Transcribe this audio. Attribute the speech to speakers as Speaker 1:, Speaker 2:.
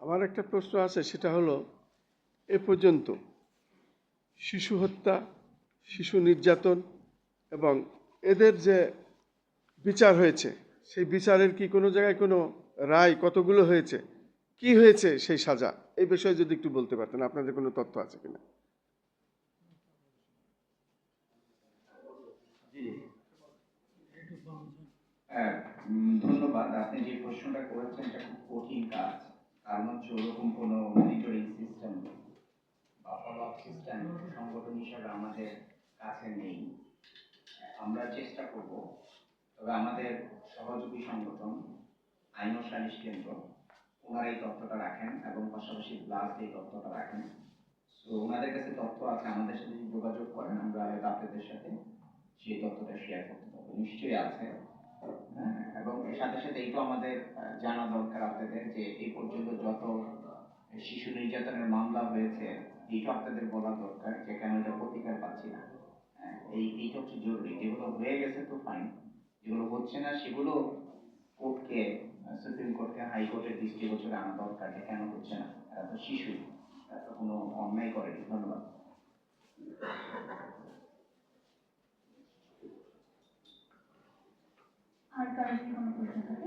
Speaker 1: আমার একটা প্রশ্ন আছে সেটা হলো এ পর্যন্ত শিশু হত্যা শিশু নির্যাতন এবং এদের যে বিচার হয়েছে সেই বিচারের কি কোনো জায়গায় কোনো রায় কতগুলো হয়েছে কি হয়েছে সেই সাজা এই বিষয়ে যদি একটু বলতে পারতেন আপনাদের কোনো তথ্য আছে কিনা?
Speaker 2: হ্যাঁ, ধন্যবাদ আপনি যে প্রশ্নটা করেছেন এটা খুব কঠিন কাজ। কারণ হচ্ছে ওরকম কোনো মনিটরিং সিস্টেম বা ফলো সিস্টেম সংগঠন হিসাবে আমাদের কাছে নেই। আমরা চেষ্টা তবে আমাদের সহযোগী সংগঠন আইন কেন্দ্র এই তথ্যটা রাখেন এবং পাশাপাশি এই তথ্যটা রাখেন। তো ওনাদের কাছে তথ্য আছে আমাদের সাথে যোগাযোগ করেন আমরা আপনাদের সাথে সেই তথ্যটা শেয়ার করতে পারব। নিশ্চয়ই আছে। হ্যাঁ, সাথে সাথে এইটাও আমাদের জানা দরকার আপনাদের যে এই পর্যন্ত যত শিশু নির্যাতনের মামলা হয়েছে, এইটা আপনাদের বলা দরকার যে কেন এটা প্রতিকার পাচ্ছি না। এই, এইটা হচ্ছে জরুরি। যেগুলো হয়ে গেছে তো ফাইন যেগুলো হচ্ছে না সেগুলো কোর্টকে সুপ্রিম কোর্টকে হাইকোর্টের দৃষ্টিগোচরে আনা দরকার যে কেন হচ্ছে না। এরা তো শিশু এরা তো কোনো অন্যায় করেনি।
Speaker 3: আর কারণে কোনো প্রশ্ন থাকে